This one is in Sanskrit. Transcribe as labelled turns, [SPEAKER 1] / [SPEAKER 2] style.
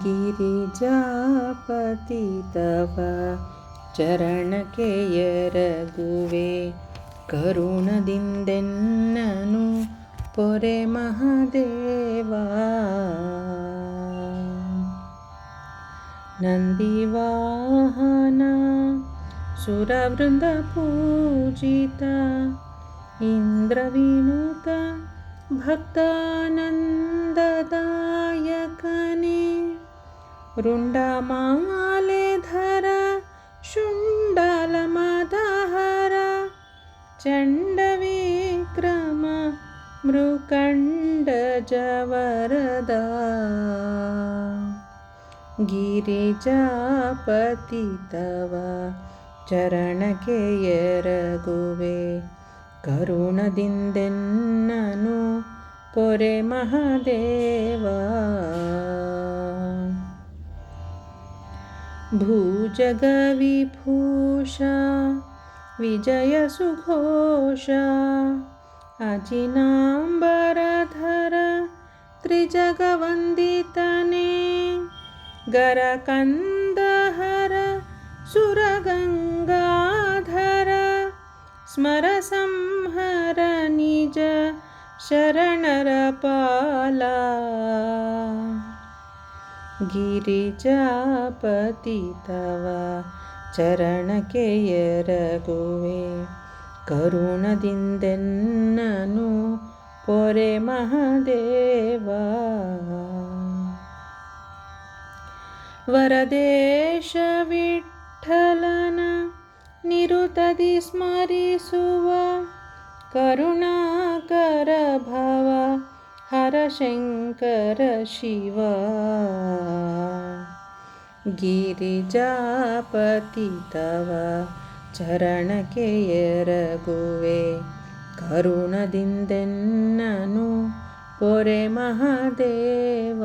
[SPEAKER 1] ಗಿರಿಜಾಪತಿ ತವ ಚರಣಕ್ಕೆ ಎರಗುವೆ ಕರುಣದಿಂದೆನ್ನನು ಪೊರೆ ಮಹಾದೇವ ನಂದಿವಾಹನ ಸುರವೃಂದ ಪೂಜಿತ ಇಂದ್ರವಿನುತ ಭಕ್ತಾನಂದದಾಯಕನೇ क्रुण्डा माले धरा चण्डविक्रम मृकण्डजवरदा। गिरिजापति तव चरणकेयरगुवे करुणदिन्दनु पुरे महादेवा। भुजगविभूष विजयसुघोषा अजिनाम्बरधर त्रिजगवन्दितने गरकन्दहर सुरगङ्गाधर स्मरसंहर निज शरणरपाला। ನಿಜ ಶರಣರ ಪಾಲ ಗಿರಿಜಾಪತಿ ತವ ಚರಣಕ್ಕೆ ಎರಗುವೆ ಕರುಣದಿಂದೆನ್ನನು ಪೊರೆ ಮಹಾದೇವ ವರದೇಶ ವಿಠಲನ ನಿರುತದಿ ಸ್ಮರಿಸುವ ಕರುಣಾಕರ ಭವ ಹರಶಂಕರ ಶಿವ ಗಿರಿಜಾಪತಿ ತವ ಚರಣಕ್ಕೆ ಎರಗುವೆ ಕರುಣದಿಂದೆನ್ನನು ಪೊರೆ ಮಹಾದೇವ